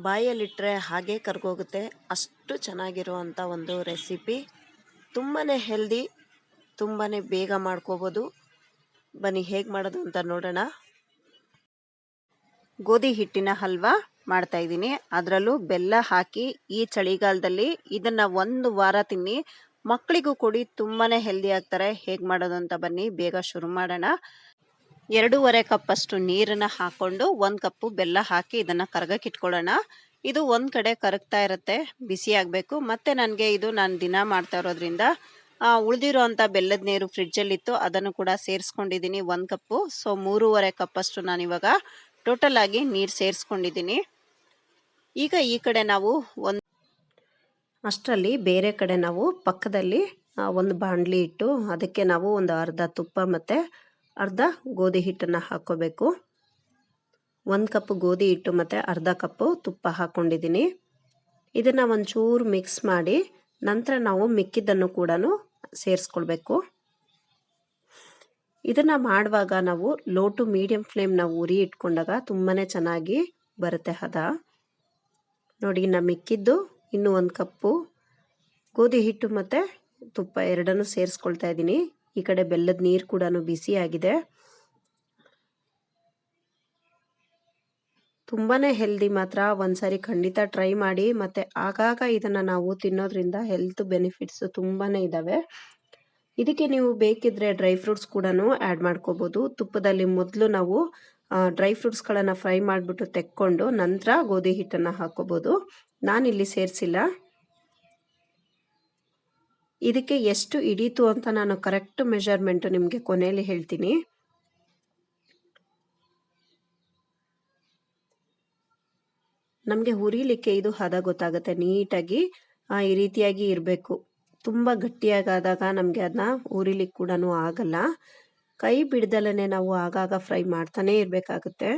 ಬಾಯಲ್ಲಿಟ್ಟರೆ ಹಾಗೆ ಕರ್ಗೋಗುತ್ತೆ. ಅಷ್ಟು ಚೆನ್ನಾಗಿರುವಂಥ ಒಂದು ರೆಸಿಪಿ. ತುಂಬಾ ಹೆಲ್ದಿ ತುಂಬಾ ಬೇಗ ಮಾಡ್ಕೋಬೋದು. ಬನ್ನಿ, ಹೇಗೆ ಮಾಡೋದು ಅಂತ ನೋಡೋಣ. ಗೋಧಿ ಹಿಟ್ಟಿನ ಹಲ್ವಾ ಮಾಡ್ತಾ ಇದ್ದೀನಿ. ಅದರಲ್ಲೂ ಬೆಲ್ಲ ಹಾಕಿ ಈ ಚಳಿಗಾಲದಲ್ಲಿ ಇದನ್ನು ಒಂದು ವಾರ ತಿನ್ನಿ. ಮಕ್ಕಳಿಗೂ ಕೊಡಿ ತುಂಬಾ ಹೆಲ್ದಿ ಆಗ್ತಾರೆ. ಹೇಗೆ ಮಾಡೋದು ಅಂತ ಬನ್ನಿ, ಬೇಗ ಶುರು ಮಾಡೋಣ. ಎರಡೂವರೆ ಕಪ್ ಅಷ್ಟು ನೀರನ್ನ ಹಾಕೊಂಡು ಒಂದು ಕಪ್ಪು ಬೆಲ್ಲ ಹಾಕಿ ಇದನ್ನ ಕರಗಕ್ಕೆ ಇಟ್ಕೊಳ್ಳೋಣ. ಇದು ಒಂದ್ ಕಡೆ ಕರಗ್ತಾ ಇರುತ್ತೆ, ಬಿಸಿ ಆಗಬೇಕು. ಮತ್ತೆ ನನಗೆ ಇದು ನಾನು ದಿನ ಮಾಡ್ತಾ ಇರೋದ್ರಿಂದ ಉಳಿದಿರೋ ಅಂಥ ಬೆಲ್ಲದ ನೀರು ಫ್ರಿಡ್ಜಲ್ಲಿತ್ತು, ಅದನ್ನು ಕೂಡ ಸೇರಿಸ್ಕೊಂಡಿದ್ದೀನಿ ಒಂದು ಕಪ್ಪು. ಸೊ, ಮೂರುವರೆ ನಾನು ಇವಾಗ ಟೋಟಲ್ ಆಗಿ ನೀರು ಸೇರಿಸ್ಕೊಂಡಿದ್ದೀನಿ ಈಗ ಈ ಕಡೆ ನಾವು ಒಂದು ಅಷ್ಟರಲ್ಲಿ ಬೇರೆ ಕಡೆ ನಾವು ಪಕ್ಕದಲ್ಲಿ ಒಂದು ಬಾಣಲಿ ಇಟ್ಟು ಅದಕ್ಕೆ ನಾವು ಒಂದು ಅರ್ಧ ತುಪ್ಪ ಮತ್ತು ಅರ್ಧ ಗೋಧಿ ಹಿಟ್ಟನ್ನು ಹಾಕ್ಕೋಬೇಕು ಒಂದು ಕಪ್ ಗೋಧಿ ಹಿಟ್ಟು ಮತ್ತು ಅರ್ಧ ಕಪ್ಪು ತುಪ್ಪ ಹಾಕ್ಕೊಂಡಿದ್ದೀನಿ ಇದನ್ನು ಒಂಚೂರು ಮಿಕ್ಸ್ ಮಾಡಿ ನಂತರ ನಾವು ಮಿಕ್ಕಿದ್ದನ್ನು ಕೂಡ ಸೇರಿಸ್ಕೊಳ್ಬೇಕು. ಇದನ್ನು ಮಾಡುವಾಗ ನಾವು ಲೋ ಟು ಮೀಡಿಯಂ ಫ್ಲೇಮ್ನ ಉರಿ ಇಟ್ಕೊಂಡಾಗ ತುಂಬಾ ಚೆನ್ನಾಗಿ ಬರುತ್ತೆ ಹದ. ನೋಡಿ ನಾ ಮಿಕ್ಕಿದ್ದು ಇನ್ನೂ ಒಂದು ಕಪ್ಪು ಗೋಧಿ ಹಿಟ್ಟು ಮತ್ತು ತುಪ್ಪ ಎರಡನ್ನೂ ಸೇರಿಸ್ಕೊಳ್ತಾ ಇದ್ದೀನಿ. ಈ ಕಡೆ ಬೆಲ್ಲದ ನೀರು ಕೂಡ ಬಿಸಿ ಆಗಿದೆ. ತುಂಬಾ ಹೆಲ್ದಿ ಮಾತ್ರ. ಒಂದ್ಸರಿ ಖಂಡಿತ ಟ್ರೈ ಮಾಡಿ. ಮತ್ತು ಆಗಾಗ ಇದನ್ನು ನಾವು ತಿನ್ನೋದ್ರಿಂದ ಹೆಲ್ತ್ ಬೆನಿಫಿಟ್ಸ್ ತುಂಬಾ ಇದ್ದಾವೆ ಇದಕ್ಕೆ ನೀವು ಬೇಕಿದ್ರೆ ಡ್ರೈ ಫ್ರೂಟ್ಸ್ ಕೂಡ ಆ್ಯಡ್ ಮಾಡ್ಕೋಬೋದು. ತುಪ್ಪದಲ್ಲಿ ಮೊದಲು ನಾವು ಡ್ರೈ ಫ್ರೂಟ್ಸ್ಗಳನ್ನು ಫ್ರೈ ಮಾಡಿಬಿಟ್ಟು ತೆಕ್ಕೊಂಡು ನಂತರ ಗೋಧಿ ಹಿಟ್ಟನ್ನು ಹಾಕೋಬೋದು. ನಾನಿಲ್ಲಿ ಸೇರಿಸಿಲ್ಲ. ಇದಕ್ಕೆ ಎಷ್ಟು ಹಿಡೀತು ಅಂತ ನಾನು ಕರೆಕ್ಟ್ ಮೆಷರ್ಮೆಂಟ್ ನಿಮಗೆ ಕೊನೆಯಲ್ಲಿ ಹೇಳ್ತೀನಿ. ನಮಗೆ ಹುರಿಲಿಕ್ಕೆ ಇದು ಹದ ಗೊತ್ತಾಗುತ್ತೆ. ನೀಟಾಗಿ ಈ ರೀತಿಯಾಗಿ ಇರಬೇಕು. ತುಂಬ ಗಟ್ಟಿಯಾಗಾದಾಗ ನಮಗೆ ಅದನ್ನ ಹುರಿಲಿಕ್ಕೆ ಕೂಡ ಆಗಲ್ಲ. ಕೈ ಬಿಡ್ದಲೇ ನಾವು ಆಗಾಗ ಫ್ರೈ ಮಾಡ್ತಾನೆ ಇರಬೇಕಾಗುತ್ತೆ.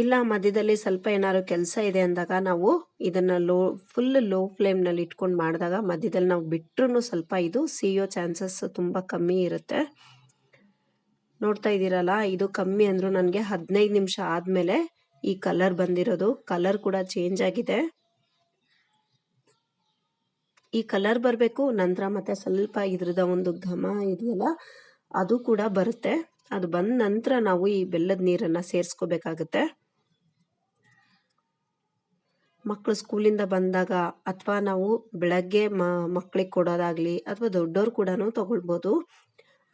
ಇಲ್ಲ, ಮಧ್ಯದಲ್ಲಿ ಸ್ವಲ್ಪ ಏನಾದ್ರು ಕೆಲಸ ಇದೆ ಅಂದಾಗ ನಾವು ಇದನ್ನ ಲೋ ಫುಲ್ ಲೋ ಫ್ಲೇಮ್ನಲ್ಲಿ ಇಟ್ಕೊಂಡು ಮಾಡಿದಾಗ ಮಧ್ಯದಲ್ಲಿ ನಾವು ಬಿಟ್ಟರು ಸ್ವಲ್ಪ ಇದು ಸಿಯೋ ಚಾನ್ಸಸ್ ತುಂಬ ಕಮ್ಮಿ ಇರುತ್ತೆ. ನೋಡ್ತಾ ಇದ್ದೀರಲ್ಲ, ಇದು ಕಮ್ಮಿ ಅಂದರೂ ನನಗೆ ಹದಿನೈದು ನಿಮಿಷ ಆದಮೇಲೆ ಈ ಕಲರ್ ಬಂದಿರೋದು. ಕಲರ್ ಕೂಡ ಚೇಂಜ್ ಆಗಿದೆ. ಈ ಕಲರ್ ಬರಬೇಕು, ನಂತರ ಮತ್ತೆ ಸ್ವಲ್ಪ ಇದ್ರದ ಒಂದು ಘಮ ಇದೆಯಲ್ಲ, ಅದು ಕೂಡ ಬರುತ್ತೆ. ಅದು ಬಂದ ನಂತರ ನಾವು ಈ ಬೆಲ್ಲದ ನೀರನ್ನು ಸೇರಿಸ್ಕೋಬೇಕಾಗುತ್ತೆ. ಮಕ್ಕಳು ಸ್ಕೂಲಿಂದ ಬಂದಾಗ ಅಥವಾ ನಾವು ಬೆಳಗ್ಗೆ ಮಕ್ಕಳಿಗೆ ಕೊಡೋದಾಗಲಿ ಅಥವಾ ದೊಡ್ಡವ್ರು ಕೂಡ ತಗೊಳ್ಬೋದು.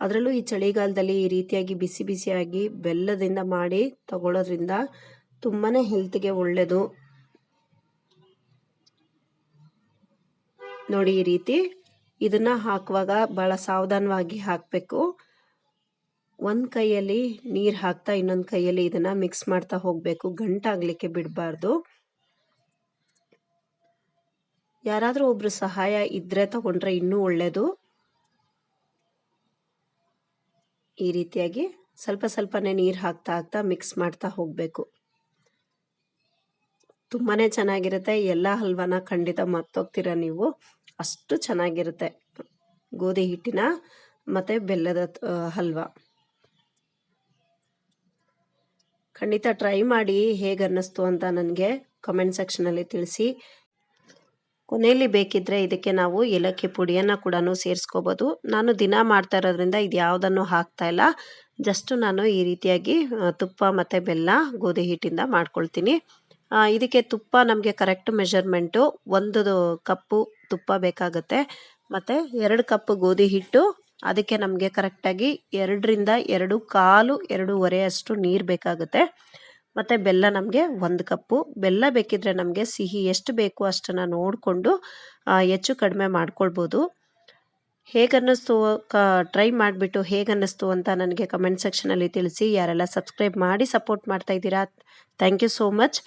ಅದರಲ್ಲೂ ಈ ಚಳಿಗಾಲದಲ್ಲಿ ಈ ರೀತಿಯಾಗಿ ಬಿಸಿ ಬಿಸಿಯಾಗಿ ಬೆಲ್ಲದಿಂದ ಮಾಡಿ ತಗೊಳ್ಳೋದ್ರಿಂದ ತುಂಬಾ ಹೆಲ್ತ್ಗೆ ಒಳ್ಳೆಯದು ನೋಡಿ ಈ ರೀತಿ ಇದನ್ನ ಹಾಕುವಾಗ ಭಾಳ ಸಾವಧಾನವಾಗಿ ಹಾಕಬೇಕು. ಒಂದು ಕೈಯಲ್ಲಿ ನೀರು ಹಾಕ್ತಾ ಇನ್ನೊಂದು ಕೈಯಲ್ಲಿ ಇದನ್ನ ಮಿಕ್ಸ್ ಮಾಡ್ತಾ ಹೋಗಬೇಕು. ಗಂಟಾಗ್ಲಿಕ್ಕೆ ಬಿಡಬಾರ್ದು. ಯಾರಾದರೂ ಒಬ್ಬರು ಸಹಾಯ ಇದ್ದರೆ ತಗೊಂಡ್ರೆ ಇನ್ನೂ ಒಳ್ಳೆಯದು ಈ ರೀತಿಯಾಗಿ ಸ್ವಲ್ಪ ಸ್ವಲ್ಪನೇ ನೀರು ಹಾಕ್ತಾ ಹಾಕ್ತಾ ಮಿಕ್ಸ್ ಮಾಡ್ತಾ ಹೋಗಬೇಕು. ತುಂಬಾ ಚೆನ್ನಾಗಿರುತ್ತೆ. ಎಲ್ಲ ಹಲ್ವಾನ ಖಂಡಿತ ಮರ್ತೋಗ್ತೀರ ನೀವು. ಅಷ್ಟು ಚೆನ್ನಾಗಿರುತ್ತೆ. ಗೋಧಿ ಹಿಟ್ಟಿನ ಮತ್ತು ಬೆಲ್ಲದ ಹಲ್ವಾ. ಖಂಡಿತ ಟ್ರೈ ಮಾಡಿ ಹೇಗೆ ಅನ್ನಿಸ್ತು ಅಂತ ನನಗೆ ಕಮೆಂಟ್ ಸೆಕ್ಷನಲ್ಲಿ ತಿಳಿಸಿ. ಕೊನೆಯಲ್ಲಿ ಬೇಕಿದ್ರೆ ಇದಕ್ಕೆ ನಾವು ಏಲಕ್ಕಿ ಪುಡಿಯನ್ನು ಕೂಡ ಸೇರಿಸ್ಕೋಬೋದು. ನಾನು ದಿನ ಮಾಡ್ತಾ ಇರೋದ್ರಿಂದ ಇದು ಯಾವುದನ್ನು ಹಾಕ್ತಾ ಇಲ್ಲ. ಜಸ್ಟ್ ನಾನು ಈ ರೀತಿಯಾಗಿ ತುಪ್ಪ ಮತ್ತು ಬೆಲ್ಲ ಗೋಧಿ ಹಿಟ್ಟಿಂದ ಮಾಡ್ಕೊಳ್ತೀನಿ. ಇದಕ್ಕೆ ತುಪ್ಪ ನಮಗೆ ಕರೆಕ್ಟ್ ಮೆಷರ್ಮೆಂಟು ಒಂದು ಕಪ್ಪು ತುಪ್ಪ ಬೇಕಾಗುತ್ತೆ. ಮತ್ತು ಎರಡು ಕಪ್ ಗೋಧಿ ಹಿಟ್ಟು, ಅದಕ್ಕೆ ನಮಗೆ ಕರೆಕ್ಟಾಗಿ ಎರಡರಿಂದ ಎರಡು ಕಾಲು, ಎರಡೂವರೆ ಅಷ್ಟು ನೀರು ಬೇಕಾಗುತ್ತೆ. ಮತ್ತು ಬೆಲ್ಲ ನಮಗೆ ಒಂದು ಕಪ್ಪು. ಬೆಲ್ಲ ಬೇಕಿದ್ರೆ ನಮಗೆ ಸಿಹಿ ಎಷ್ಟು ಬೇಕು ಅಷ್ಟನ್ನು ನೋಡಿಕೊಂಡು ಹೆಚ್ಚು ಕಡಿಮೆ ಮಾಡ್ಕೊಳ್ಬೋದು. ಹೇಗನ್ನಿಸ್ತು, ಕ, ಟ್ರೈ ಮಾಡಿಬಿಟ್ಟು ಹೇಗನ್ನಿಸ್ತು ಅಂತ ನನಗೆ ಕಮೆಂಟ್ ಸೆಕ್ಷನಲ್ಲಿ ತಿಳಿಸಿ. ಯಾರೆಲ್ಲ ಸಬ್ಸ್ಕ್ರೈಬ್ ಮಾಡಿ ಸಪೋರ್ಟ್ ಮಾಡ್ತಾ ಇದ್ದೀರಾ, ಥ್ಯಾಂಕ್ ಯು ಸೋ ಮಚ್.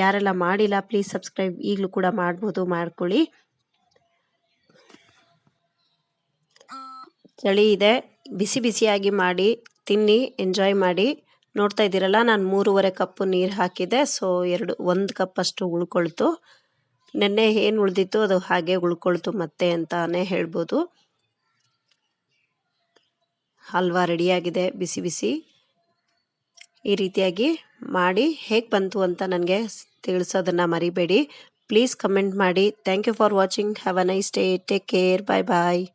ಯಾರೆಲ್ಲ ಮಾಡಿಲ್ಲ, ಪ್ಲೀಸ್ ಸಬ್ಸ್ಕ್ರೈಬ್ ಈಗಲೂ ಕೂಡ ಮಾಡ್ಬೋದು, ಮಾಡ್ಕೊಳ್ಳಿ. ಚಳಿ ಇದೆ. ಬಿಸಿ ಬಿಸಿಯಾಗಿ ಮಾಡಿ, ತಿನ್ನಿ, ಎಂಜಾಯ್ ಮಾಡಿ. ನೋಡ್ತಾ ಇದ್ದೀರಲ್ಲ, ನಾನು ಮೂರುವರೆ ಕಪ್ಪು ನೀರು ಹಾಕಿದೆ. ಸೊ ಎರಡು, ಒಂದು ಕಪ್ ಅಷ್ಟು ಉಳ್ಕೊಳ್ತು. ನೆನ್ನೆ ಏನು ಉಳಿದಿತ್ತು, ಅದು ಹಾಗೆ ಉಳ್ಕೊಳ್ತು ಮತ್ತೆ ಅಂತಾನೆ ಹೇಳ್ಬೋದು. ಹಲ್ವಾ ರೆಡಿಯಾಗಿದೆ, ಬಿಸಿ ಬಿಸಿ. ಈ ರೀತಿಯಾಗಿ ಮಾಡಿ ಹೇಗೆ ಬಂತು ಅಂತ ನನಗೆ ತಿಳಿಸೋದನ್ನು ಮರಿಬೇಡಿ. ಪ್ಲೀಸ್ ಕಮೆಂಟ್ ಮಾಡಿ. Thank you for watching have a nice day take care bye bye